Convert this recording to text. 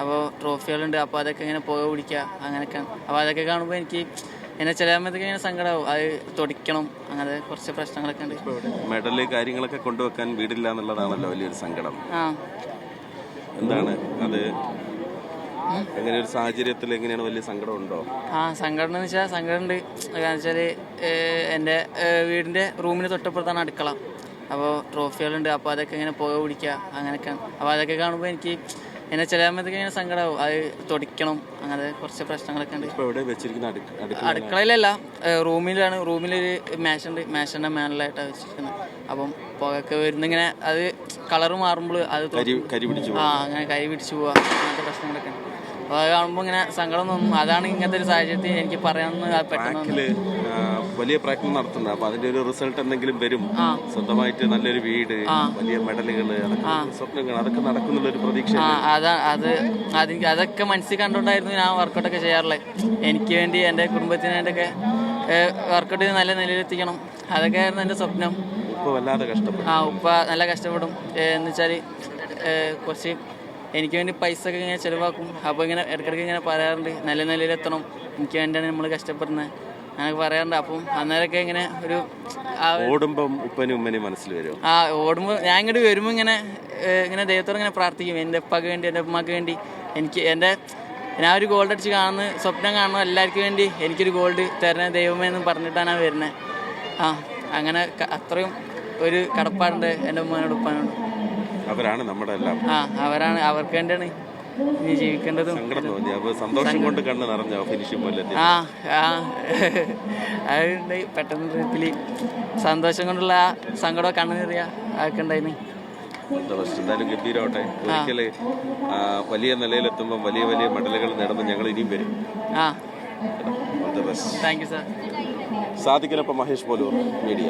അപ്പോൾ ട്രോഫികളുണ്ട് അപ്പോൾ അതൊക്കെ ഇങ്ങനെ പുക പിടിക്കുക അങ്ങനെയൊക്കെ. അപ്പോൾ അതൊക്കെ കാണുമ്പോൾ എനിക്ക് എന്നെ ചില സമയത്തൊക്കെ ഇങ്ങനെ സങ്കടമാവും അത് തൊടിക്കണം അങ്ങനെ കുറച്ച് പ്രശ്നങ്ങളൊക്കെ ഉണ്ട്. മെഡൽ കാര്യങ്ങളൊക്കെ കൊണ്ടുവെക്കാൻ വീടില്ല എന്നുള്ളതാണല്ലോ വലിയൊരു സങ്കടം. ആ. എന്താണ് അത്? അങ്ങനെ ഒരു സാഹചര്യത്തിൽ എങ്ങനെയാണ് വലിയ സങ്കടം ഉണ്ടോ ആ സങ്കടം എന്ന് വെച്ചാൽ സങ്കടം ഉണ്ട്. കാരണം വെച്ചാൽ എന്റെ വീടിന്റെ റൂമിന് തൊട്ടപ്പുറത്താണ് അടുക്കള. അപ്പോൾ ട്രോഫികളുണ്ട് അപ്പോൾ അതൊക്കെ ഇങ്ങനെ പുക പിടിക്കുക അങ്ങനെയൊക്കെ അപ്പോൾ അതൊക്കെ കാണുമ്പോൾ എനിക്ക് എന്നെ ചില സമയത്തൊക്കെ ഇങ്ങനെ സങ്കടമാവും അത് തൊടിക്കണം. അങ്ങനെ കുറച്ച് പ്രശ്നങ്ങളൊക്കെ ഉണ്ട്. എവിടെ വെച്ചിരിക്കുന്ന അടുക്ക അടുക്കള അടുക്കളയിലല്ല. ഏഹ് റൂമിലാണ്. റൂമിലൊരു മാഷ് ഉണ്ട് മാഷിന്റെ മേളിലായിട്ടാണ് വെച്ചിരിക്കുന്നത് അപ്പം പുകയൊക്കെ വരുന്നിങ്ങനെ അത് കളർ മാറുമ്പോൾ അത് തൊ- കരി കരി പിടിച്ചു ആ അങ്ങനെ കരി പിടിച്ചു പോവാ. അങ്ങനത്തെ പ്രശ്നങ്ങളൊക്കെ ഉണ്ട്. അപ്പോൾ അത് കാണുമ്പോൾ ഇങ്ങനെ സങ്കടം തോന്നും. അതാണ് ഇങ്ങനത്തെ ഒരു സാഹചര്യത്തിൽ എനിക്ക് പറയാമെന്ന് പെട്ടെന്ന് തോന്നുന്നത്. ആ, വലിയ പ്രയത്നം നടത്തുന്നത് അപ്പൊ അതിന്റെ ഒരു റിസൾട്ട് എന്തെങ്കിലും വരും. സ്വന്തമായിട്ട് നല്ലൊരു വീട് വലിയ അതൊക്കെ സ്വപ്നങ്ങൾ അതൊക്കെ നടക്കുന്നുള്ള ഒരു പ്രതീക്ഷ അതാ അത് അത് അതൊക്കെ മനസ്സിൽ കണ്ടുകൊണ്ടായിരുന്നു ഞാൻ വർക്കൗട്ട് ഒക്കെ ചെയ്യാറുള്ളത് എനിക്ക് വേണ്ടി എന്റെ കുടുംബത്തിന് വേണ്ടിയൊക്കെ വർക്കൗട്ട് ചെയ്ത് നല്ല നിലയിലെത്തിക്കണം അതൊക്കെ ആയിരുന്നു എന്റെ സ്വപ്നം. ഉപ്പ വല്ലാതെ കഷ്ടപ്പെടും ആ ഉപ്പ നല്ല കഷ്ടപ്പെടും. എന്ന് വെച്ചാൽ കുറച്ച് എനിക്ക് വേണ്ടി പൈസ ഒക്കെ ഇങ്ങനെ ചിലവാക്കും. അപ്പോൾ ഇങ്ങനെ ഇടയ്ക്കിടയ്ക്ക് ഇങ്ങനെ പറയാറുണ്ട് നല്ല നിലയിലെത്തണം എനിക്ക് വേണ്ടിയാണ് നമ്മൾ കഷ്ടപ്പെടുന്നത്. അങ്ങനെ പറയാറുണ്ട് അപ്പം അന്നേരമൊക്കെ ഇങ്ങനെ ഒരു ഓടുമ്പം ഉപ്പനും ഉമ്മനും മനസ്സിൽ വരും ആ ഓടുമ്പോൾ ഞാൻ ഇങ്ങോട്ട് വരുമ്പോൾ ഇങ്ങനെ ഇങ്ങനെ ദൈവത്തോട് ഇങ്ങനെ പ്രാർത്ഥിക്കും. എന്റെ ഉപ്പാക്ക് വേണ്ടി എന്റെ ഉമ്മക്ക് വേണ്ടി. എനിക്ക് എന്റെ ഞാൻ ഒരു ഗോൾഡ് അടിച്ച് കാണുന്ന സ്വപ്നം കാണുന്ന എല്ലാവർക്കും വേണ്ടി എനിക്കൊരു ഗോൾഡ് തരണേ ദൈവമേ എന്ന് പറഞ്ഞിട്ടാണ് വരുന്നത് ആ അങ്ങനെ അത്രയും ഒരു കടപ്പാടുണ്ട് എന്റെ ഉമ്മനോട് ഉപ്പാനോട്. അവരാണ് നമ്മുടെ എല്ലാം. ആ അവരാണ് അവർക്ക് വേണ്ടിയാണ് ഇനി ജീവിക്കേണ്ടതും സന്തോഷം കൊണ്ട് കണ്ണ് നിറഞ്ഞോ ഫിനിഷിംഗ് പോലെ ആ ആ. അതുണ്ട്. പെട്ടെന്ന് ട്രിപ്പിൽ സന്തോഷം കൊണ്ടുള്ള ആ സങ്കടം കണ്ണു നിറിയ അതൊക്കെ സന്തോഷം. എന്തായാലും ഗംഭീരമാവട്ടെ. ഒരിക്കൽ ആ, വലിയ നിലയിലെത്തുമ്പോൾ വലിയ വലിയ മെഡലുകൾ നേടുമ്പോൾ ഞങ്ങൾ ഇനിയും വരും. ആ. All the best. Thank you sir സാധിക്കലപ്പം Mahesh Polur media